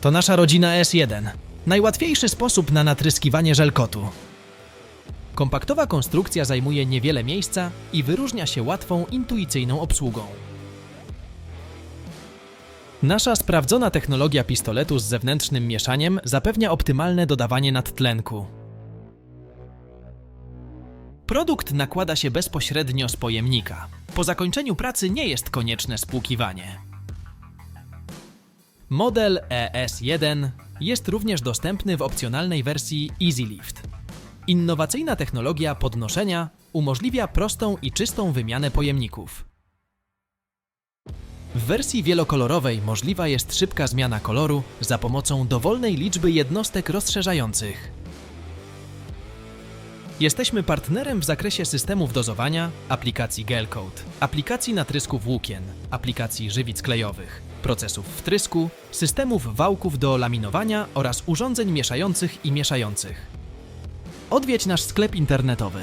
To nasza rodzina S1. Najłatwiejszy sposób na natryskiwanie żelkotu. Kompaktowa konstrukcja zajmuje niewiele miejsca i wyróżnia się łatwą, intuicyjną obsługą. Nasza sprawdzona technologia pistoletu z zewnętrznym mieszaniem zapewnia optymalne dodawanie nadtlenku. Produkt nakłada się bezpośrednio z pojemnika. Po zakończeniu pracy nie jest konieczne spłukiwanie. Model ES1 jest również dostępny w opcjonalnej wersji EasyLift. Innowacyjna technologia podnoszenia umożliwia prostą i czystą wymianę pojemników. W wersji wielokolorowej możliwa jest szybka zmiana koloru za pomocą dowolnej liczby jednostek rozszerzających. Jesteśmy partnerem w zakresie systemów dozowania, aplikacji Gelcode, aplikacji natrysków włókien, aplikacji żywic klejowych, procesów wtrysku, systemów wałków do laminowania oraz urządzeń mieszających i mieszających. Odwiedź nasz sklep internetowy